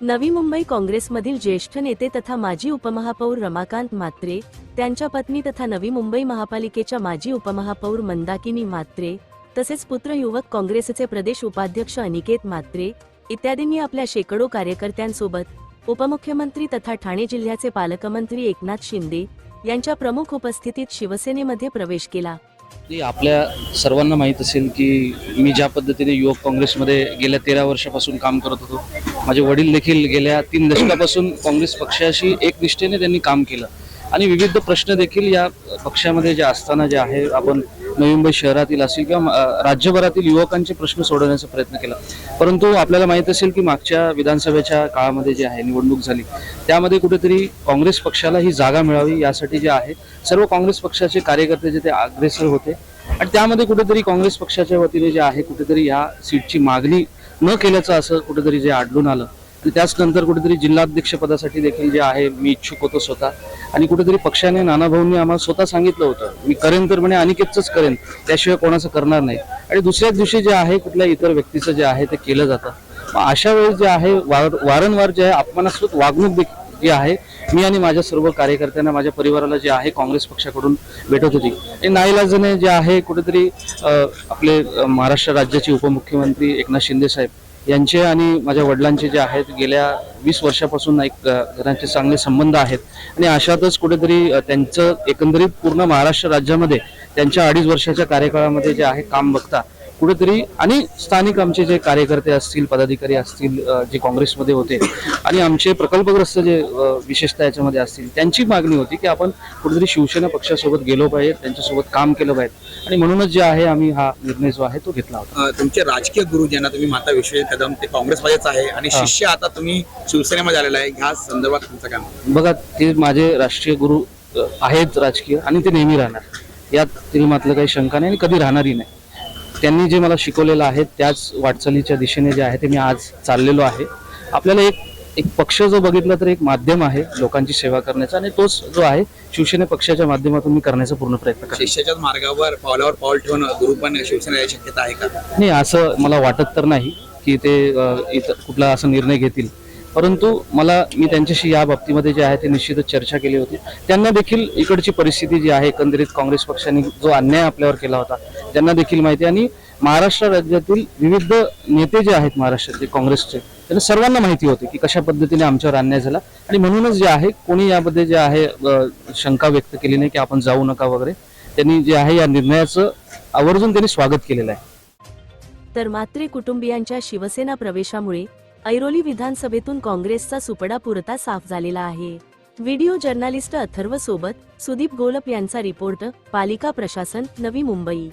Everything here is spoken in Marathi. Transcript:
नवी मुंबई काँग्रेसमधील ज्येष्ठ नेते तथा माजी उपमहापौर रमाकांत मात्रे त्यांच्या पत्नी तथा नवी मुंबई महापालिकेच्या माजी उपमहापौर मंदाकिनी मात्रे तसेच पुत्र युवक काँग्रेसचे प्रदेश उपाध्यक्ष अनिकेत मात्रे इत्यादींनी आपल्या शेकडो कार्यकर्त्यांसोबत उपमुख्यमंत्री तथा ठाणे जिल्ह्याचे पालकमंत्री एकनाथ शिंदे यांच्या प्रमुख उपस्थितीत शिवसेनेमध्ये प्रवेश केला. आपल्या सर्वांना माहीत असेल की मी ज्या पद्धतीने युवक काँग्रेसमध्ये गेल्या तेरा वर्षापासून काम करत होतो माझे वडील देखील गेल्या तीन दशकापासून काँग्रेस पक्षाशी एक निष्ठेने त्यांनी काम केलं. आणि विविध प्रश्न देखील या पक्षामध्ये जे असताना जे आहे आपण नवी मुंबई शहरातील असेल किंवा राज्यभरातील युवकांचे प्रश्न सोडवण्याचा प्रयत्न केला. परंतु आपल्याला माहीत असेल की मागच्या विधानसभेच्या काळामध्ये जे आहे निवडणूक झाली त्यामध्ये कुठेतरी काँग्रेस पक्षाला ही जागा मिळावी यासाठी जे आहे सर्व काँग्रेस पक्षाचे कार्यकर्ते जे ते अग्रेसर होते. आणि त्यामध्ये कुठेतरी काँग्रेस पक्षाच्या वतीने जे आहे कुठेतरी या सीटची मागणी न केल्याचं असं कुठेतरी जे आढळून आलं. त्याच नंतर कुठेतरी जिल्हाध्यक्ष पदासाठी देखील जे आहे मी इच्छुक होतो स्वतः. आणि कुठेतरी पक्षाने नानाभाऊंनी आम्हाला स्वतः सांगितलं होतं मी करेन तर म्हणे अनिकेतच करेन त्याशिवाय कोणाचं करणार नाही. आणि दुसऱ्याच दिवशी जे आहे कुठल्या इतर व्यक्तीचं जे आहे ते केलं जातं. मग अशा वेळेस जे आहे वार- वारंवार जे आहे अपमानास्पद वागणूक देखील जी आहे मी आणि माझ्या सर्व कार्यकर्त्यांना माझ्या परिवाराला जे आहे काँग्रेस पक्षाकडून भेटत होती. आणि नाईलाजाने जे आहे कुठेतरी आपले महाराष्ट्र राज्याचे उपमुख्यमंत्री एकनाथ शिंदे साहेब यांचे आणि माझ्या वडिलांचे जे आहेत गेल्या वीस वर्षापासून एक घरांचे चांगले संबंध आहेत. आणि अशातच कुठेतरी त्यांचं एकंदरीत पूर्ण महाराष्ट्र राज्यामध्ये त्यांच्या अडीच वर्षाच्या कार्यकाळामध्ये जे आहे काम बघता कुठेतरी आणि स्थानिक आमचे जे कार्यकर्ते असतील पदाधिकारी असतील जे काँग्रेसमध्ये होते आणि आमचे प्रकल्पग्रस्त जे विशेषतः याच्यामध्ये असतील त्यांची मागणी होती की आपण कुठेतरी शिवसेना पक्षासोबत गेलो पाहिजे त्यांच्यासोबत काम केलं पाहिजे. आणि म्हणूनच जे आहे आम्ही हा निर्णय जो आहे तो घेतला होता. तुमचे राजकीय गुरु ज्यांना तुम्ही माता विश्वजित कदम ते काँग्रेसमध्येच आहे आणि. शिष्य आता तुम्ही शिवसेनेमध्ये आलेला आहे. ह्या संदर्भात तुमचं काय मत? बघा ते माझे राष्ट्रीय गुरु आहेत राजकीय आणि ते नेहमी राहणार. यात तरी मात्र काही शंका नाही आणि कधी राहणारही नाही. त्यांनी जे मला शिकवलेलं आहे त्याच वाटचालीच्या दिशेने जे आहे ते मी आज चाललेलो आहे. आपल्याला एक एक पक्ष जो बघितला तर एक माध्यम आहे लोकांची सेवा करण्याचा आणि तोच जो आहे शिवसेना पक्षाच्या माध्यमातून मी करण्याचा पूर्ण प्रयत्न करतो. शिष्याच्याच मार्गावर पावलावर पाऊल ठेवून गुरु पण शिवसेना शक्यता आहे का? नाही असं मला वाटत तर नाही की ते इथं कुठला असा निर्णय घेतील. परंतु मला मी त्यांच्याशी या बाबतीमध्ये जे आहे ते निश्चितच चर्चा केली होती. त्यांना देखील इकडची परिस्थिती जी आहे एकंदरीत काँग्रेस पक्षाने जो अन्याय आपल्यावर केला होता त्यांना देखील माहिती आहे. आणि महाराष्ट्र राज्यातील विविध नेते जे आहेत महाराष्ट्रातले काँग्रेसचे त्यांना सर्वांना माहिती होती की कशा पद्धतीने आमच्यावर अन्याय झाला. आणि म्हणूनच जे आहे कोणी यामध्ये जे आहे शंका व्यक्त केली नाही की आपण जाऊ नका वगैरे त्यांनी जे आहे या निर्णयाचं आवर्जून त्यांनी स्वागत केलेलं आहे. तर मात्रे कुटुंबियांच्या शिवसेना प्रवेशामुळे ऐरोली विधानसभेतून काँग्रेसचा सुपडा पुरता साफ झालेला आहे. व्हिडिओ जर्नालिस्ट अथर्व सोबत सुदीप गोलप यांचा रिपोर्ट पालिका प्रशासन नवी मुंबई.